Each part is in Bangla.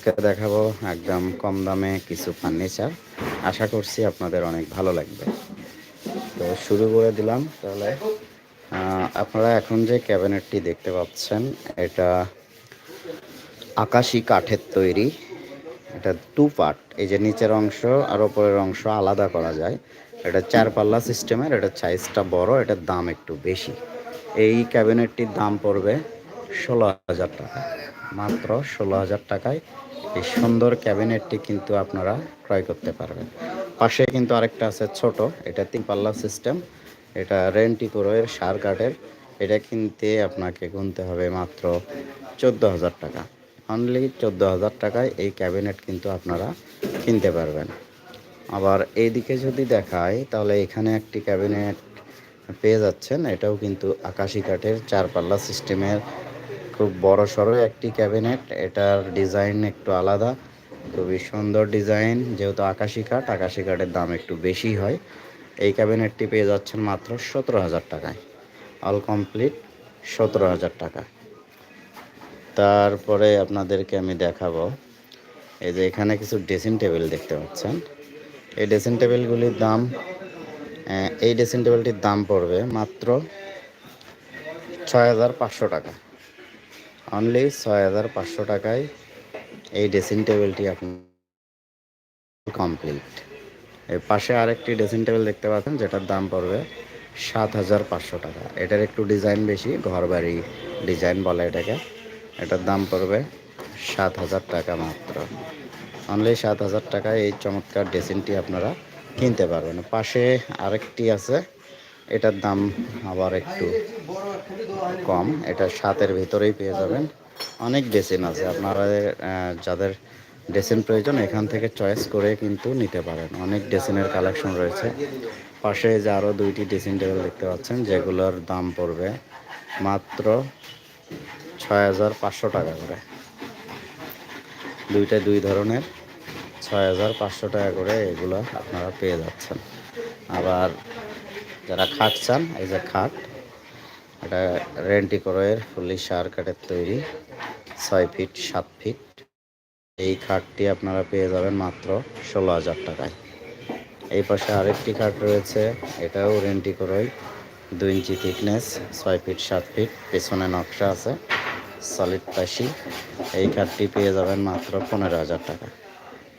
আজকে দেখাবো একদম কম দামে কিছু ফার্নিচার। আশা করছি আপনাদের অনেক ভালো লাগবে। তো শুরু করে দিলাম তাহলে। আপনারা এখন যে ক্যাবিনেটটি দেখতে পাচ্ছেন, এটা আকাশি কাঠের তৈরি। এটা টু পার্ট, এই যে নিচের অংশ আর ওপরের অংশ আলাদা করা যায়। এটা চার পাল্লা সিস্টেমের, এটা সাইজটা বড় এটার দাম একটু বেশি। এই ক্যাবিনেটটির দাম পড়বে ষোলো হাজার টাকা, মাত্র ষোলো হাজার টাকায় এই সুন্দর ক্যাবিনেটটি কিন্তু আপনারা ক্রয় করতে পারবেন। পাশে কিন্তু আরেকটা আছে ছোট, এটা তিন পাল্লা সিস্টেম। এটা রেন্টি এর সার কাঠের। এটা কিনতে আপনাকে গুনতে হবে মাত্র চোদ্দ হাজার টাকা। অনলি চোদ্দ হাজার টাকায় এই ক্যাবিনেট কিন্তু আপনারা কিনতে পারবেন। আবার এইদিকে যদি দেখায় তাহলে এখানে একটি ক্যাবিনেট পেয়ে যাচ্ছেন। এটাও কিন্তু আকাশি কাঠের চার পাল্লা সিস্টেমের খুব বড় সড়ো একটি ক্যাবিনেট। এটার ডিজাইন একটু আলাদা, খুবই সুন্দর ডিজাইন। যেহেতু আকাশি কাঠ, আকাশি কাঠের দাম একটু বেশি হয়। এই ক্যাবিনেটটি পেয়ে যাচ্ছেন মাত্র সতেরো হাজার টাকায়। অল কমপ্লিট সতেরো হাজার টাকা। তারপরে আপনাদেরকে আমি দেখাবো, এই যে এখানে কিছু ড্রেসিং টেবিল দেখতে পাচ্ছেন। এই ড্রেসিং টেবিলগুলির দাম এই ড্রেসিং টেবিলটির দাম পড়বে মাত্র ছয় হাজার পাঁচশো টাকা। অনলি ছয় হাজার পাঁচশো টাকায় এই ড্রেসিং টেবিলটি আপনি কমপ্লিট এর পাশে আরেকটি ড্রেসিং টেবিল দেখতে পাচ্ছেন, যেটার দাম পড়বে সাত হাজার পাঁচশো টাকা। এটার একটু ডিজাইন বেশি ঘর বাড়ি ডিজাইন বলে এটাকে। এটার দাম পড়বে সাত হাজার টাকা মাত্র। অনলি সাত হাজার টাকায় এই চমৎকার ড্রেসিংটি আপনারা কিনতে পারবেন। পাশে আরেকটি আছে এটার দাম আবার একটু কম। এটা সাতের ভিতরেই পেয়ে যাবেন। অনেক ড্রেসিন আছে। আপনারা যাদের ড্রেসিন প্রয়োজন, এখান থেকে চয়েস করে কিন্তু নিতে পারেন। অনেক ড্রেসিনের কালেকশন রয়েছে। পাশে যে আরও দুইটি ড্রেসিং টেবিল দেখতে পাচ্ছেন, যেগুলোর দাম পড়বে মাত্র ছয় হাজার পাঁচশো টাকা করে। দুইটা দুই ধরনের, ছয় হাজার পাঁচশো টাকা করে এগুলো আপনারা পেয়ে যাচ্ছেন। আবার যারা খাট চান, এই যে খাট, এটা রেন্টি করের ফুলি সার কাঠের তৈরি, ছয় ফিট, সাত ফিট। এই খাটটি আপনারা পেয়ে যাবেন মাত্র ষোলো হাজার টাকায়। এই পাশে আরেকটি খাট রয়েছে, এটাও রেন্টি করোই দুই ইঞ্চি থিকনেস, ছয় ফিট, সাত ফিট, পেছনে নকশা আছে সলিড পাশি। এই খাটটি পেয়ে যাবেন মাত্র পনেরো হাজার টাকা।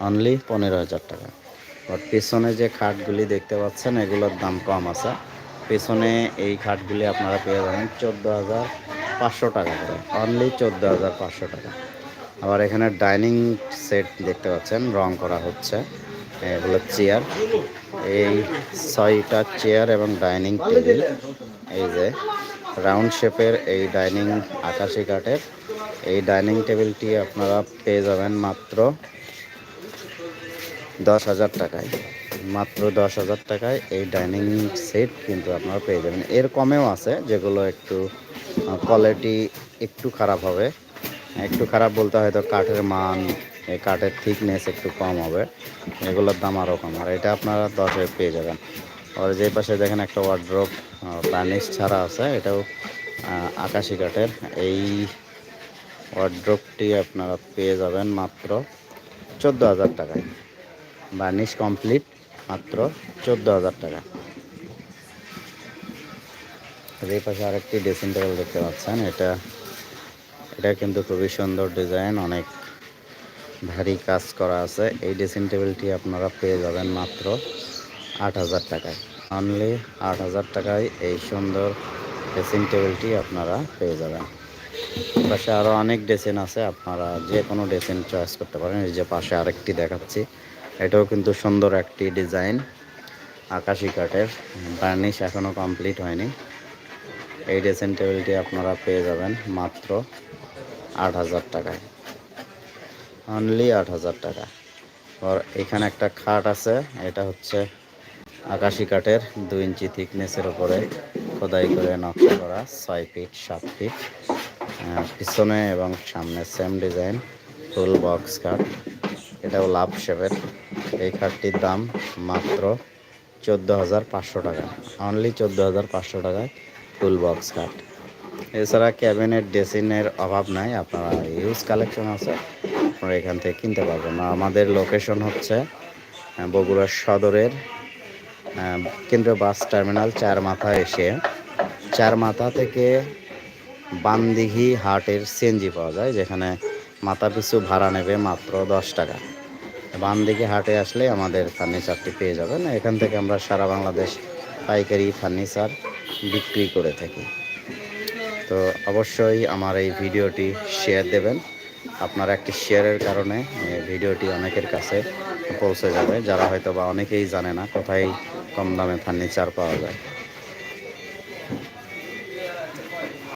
অনলি পনেরো হাজার টাকা। বাট পেছনে যে খাটগুলি দেখতে পাচ্ছেন, এগুলোর দাম কম আছে। পেছনে এই খাটগুলি আপনারা পেয়ে যাবেন চোদ্দ হাজার পাঁচশো টাকা করে। অনলি চোদ্দ হাজার পাঁচশো টাকা। আবার এখানে ডাইনিং সেট দেখতে পাচ্ছেন, রং করা হচ্ছে। এগুলো চেয়ার। এই ছয়টা চেয়ার এবং ডাইনিং টেবিল। এই যে, রাউন্ড শেপের এই ডাইনিং আকাশি কাঠের। এই ডাইনিং টেবিলটি আপনারা পেয়ে যাবেন মাত্র দশ হাজার টাকায়, মাত্র দশ হাজার টাকায় এই ডাইনিং সেট কিন্তু আপনারা পেয়ে যাবেন। এর কমেও আছে, যেগুলো একটু কোয়ালিটি একটু খারাপ হবে। একটু খারাপ বলতে হয়তো কাঠের মান, এই কাঠের থিকনেস একটু কম হবে। এগুলোর দাম আরও কম। আর এটা আপনারা দশে পেয়ে যাবেন। আর যে পাশে দেখেন একটা ওয়ার্ড্রপ বার্নিশ ছাড়া আছে, এটাও আকাশি কাঠের। এই ওয়ার্ড্রপটি আপনারা পেয়ে যাবেন মাত্র চোদ্দ হাজার টাকায়। বার্নিশ কমপ্লিট, মাত্র চোদ্দ হাজার টাকা এই পাশে আরেকটি ড্রেসিং টেবিল দেখতে পাচ্ছেন, এটা এটা কিন্তু খুবই সুন্দর ডিজাইন অনেক ভারী কাজ করা আছে। এই ড্রেসিং টেবিলটি আপনারা পেয়ে যাবেন মাত্র আট হাজার টাকায়। অনলি আট হাজার টাকায় এই সুন্দর ড্রেসিং টেবিলটি আপনারা পেয়ে যাবেন। পাশে আরও অনেক ড্রেসিন আছে, আপনারা যে কোনো ড্রেসিন চয়েস করতে পারেন। এই যে পাশে আরেকটি দেখাচ্ছি। এটাও কিন্তু সুন্দর একটি ডিজাইন আকাশি কাঠের। বার্নিশ এখনও কমপ্লিট হয়নি। এই ড্রেসিং টেবিলটি আপনারা পেয়ে যাবেন মাত্র আট হাজার টাকায়। অনলি আট হাজার টাকা। আর এখানে একটা খাট আছে, এটা হচ্ছে আকাশি কাঠের দুই ইঞ্চি থিকনেসের উপরে খোদাই করে নকশা করা, ছয় ফিট, সাত ফিট। পিছনে এবং সামনে সেম ডিজাইন ফুল বক্স কাঠ এটাও লাভ শেপের। এই খাটটির দাম মাত্র চোদ্দ হাজার পাঁচশো টাকা। অনলি চোদ্দ হাজার পাঁচশো টাকায় ফুল বক্স কাঠ এছাড়া ক্যাবিনেট ড্রেসিনের অভাব নাই, আপনারা ইউজ কালেকশন আছে, আপনারা এখান থেকে কিনতে পারবেন। আমাদের লোকেশন হচ্ছে বগুড়া সদরের কেন্দ্রীয় বাস টার্মিনাল চার মাথা এসে, চার মাথা থেকে বানদিঘি হাটের সিএনজি পাওয়া যায়, যেখানে মাথা পিছু ভাড়া নেবে মাত্র দশ টাকা। বানদিঘি হাটে আসলে আমাদের ফার্নিচারটি পেয়ে যাবেন। এখান থেকে আমরা সারা বাংলাদেশ পাইকারি ফার্নিচার বিক্রি করে থাকি। তো অবশ্যই আমার এই ভিডিওটি শেয়ার দেবেন। আপনার একটি শেয়ারের কারণে ভিডিওটি অনেকের কাছে পৌঁছে যাবে। যারা হয়তো বা অনেকেই জানে না কোথায় কম দামে ফার্নিচার পাওয়া যায়।